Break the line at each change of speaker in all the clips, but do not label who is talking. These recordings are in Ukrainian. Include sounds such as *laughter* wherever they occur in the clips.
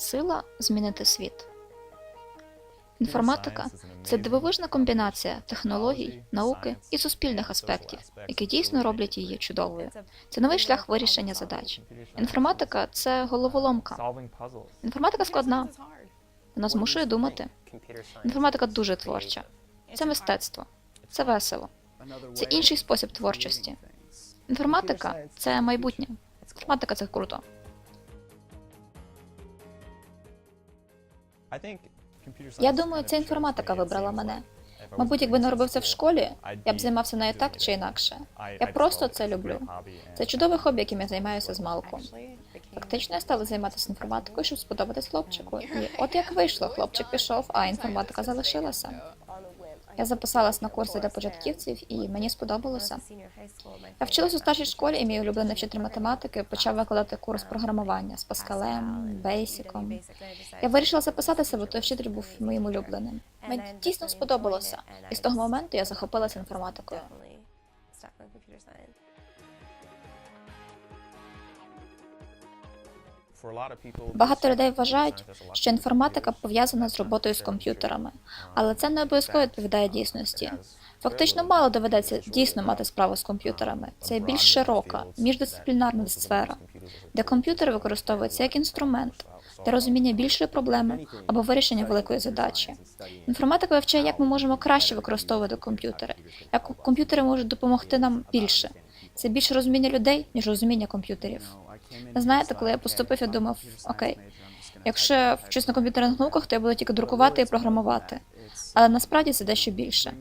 Сила змінити світ. Інформатика це дивовижна комбінація технологій, науки і суспільних аспектів, які дійсно роблять її чудовою. Це новий шлях вирішення задач. Інформатика це головоломка. Інформатика складна. Вона змушує думати. Інформатика дуже творча. Це мистецтво. Це весело. Це інший спосіб творчості. Інформатика це майбутнє. Інформатика це круто.
Я думаю, ця інформатика вибрала мене. Мабуть, якби не робив це в школі, я б займався нею так чи інакше.
Я просто це люблю.
Це чудове хобі, яким я займаюся з малку. Фактично, я стала займатися інформатикою, щоб сподобатись хлопчику. *laughs* І от як вийшло, хлопчик пішов, а інформатика залишилася. Я записалась на курси для початківців, і мені сподобалося. Я вчилась у старшій школі, і мій улюблений вчитель математики почав викладати курс програмування з Паскалем, Бейсіком. Я вирішила записатися, бо той вчитель був моїм улюбленим. Мені дійсно сподобалося, і з того моменту я захопилася інформатикою.
Багато людей вважають, що інформатика пов'язана з роботою з комп'ютерами, але це не обов'язково відповідає дійсності. Фактично мало доведеться дійсно мати справу з комп'ютерами. Це більш широка, міждисциплінарна сфера, де комп'ютер використовується як інструмент для розуміння більшої проблеми або вирішення великої задачі. Інформатика вивчає, як ми можемо краще використовувати комп'ютери, як комп'ютери можуть допомогти нам більше. Це більше розуміння людей, ніж розуміння комп'ютерів.
Знаєте, коли я поступив, я думав, окей, якщо вчусь на комп'ютерних науках, то я буду тільки друкувати і програмувати. Але насправді це дещо більше.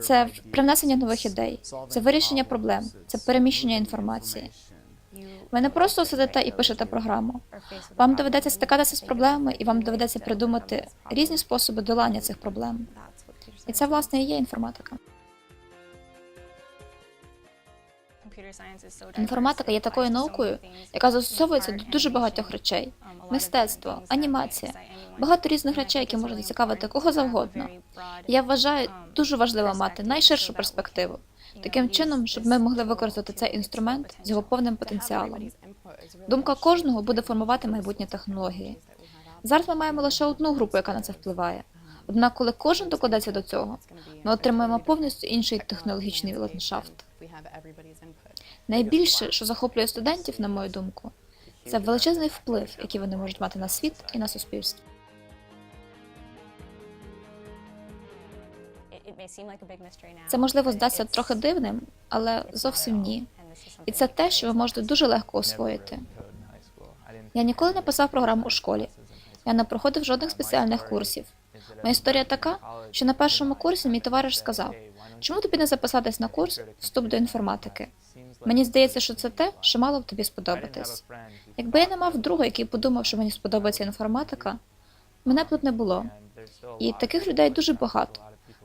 Це привнесення нових ідей, це вирішення проблем, це переміщення інформації. Ви не просто сидите і пишете програму. Вам доведеться стикатися з проблемами, і вам доведеться придумати різні способи долання цих проблем. І це власне і є інформатика.
Інформатика є такою наукою, яка застосовується до дуже багатьох речей: мистецтво, анімація, багато різних речей, які можуть зацікавити кого завгодно. Я вважаю дуже важливо мати найширшу перспективу, таким чином, щоб ми могли використати цей інструмент з його повним потенціалом. Думка кожного буде формувати майбутні технології. Зараз ми маємо лише одну групу, яка на це впливає. Однак, коли кожен докладеться до цього, ми отримаємо повністю інший технологічний ландшафт. Найбільше, що захоплює студентів, на мою думку, це величезний вплив, який вони можуть мати на світ і на суспільство.
Це можливо здасться трохи дивним, але зовсім ні. І це те, що ви можете дуже легко освоїти.
Я ніколи не писав програму у школі. Я не проходив жодних спеціальних курсів. Моя історія така, що на першому курсі мій товариш сказав, чому тобі не записатись на курс вступ до інформатики? Мені здається, що це те, що мало б тобі сподобатись. Якби я не мав друга, який подумав, що мені сподобається інформатика, мене б тут не було. І таких людей дуже багато.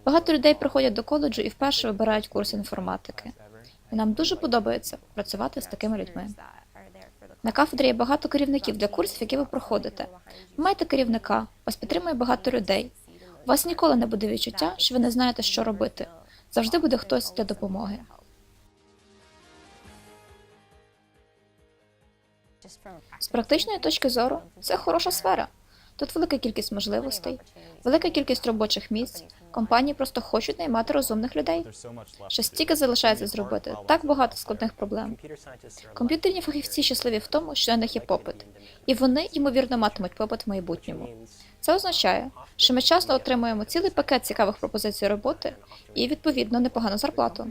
Багато людей приходять до коледжу і вперше вибирають курс інформатики. І нам дуже подобається працювати з такими людьми. На кафедрі є багато керівників для курсів, які ви проходите. Ви маєте керівника, вас підтримує багато людей. У вас ніколи не буде відчуття, що ви не знаєте, що робити. Завжди буде хтось для допомоги. З практичної точки зору, це хороша сфера. Тут велика кількість можливостей, велика кількість робочих місць. Компанії просто хочуть наймати розумних людей. Ще стільки залишається зробити, так багато складних проблем. Комп'ютерні фахівці щасливі в тому, що на них є попит, і вони, ймовірно, матимуть попит в майбутньому. Це означає, що ми часто отримуємо цілий пакет цікавих пропозицій роботи і, відповідно, непогану зарплату.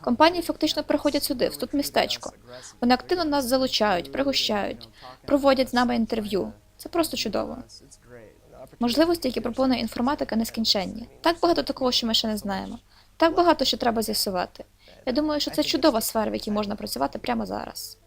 Компанії фактично приходять сюди, в тут містечко. Вони активно нас залучають, пригощають, проводять з нами інтерв'ю. Це просто чудово. Можливості, які пропонує інформатика, нескінченні. Так багато такого, що ми ще не знаємо. Так багато що треба з'ясувати. Я думаю, що це чудова сфера, в якій можна працювати прямо зараз.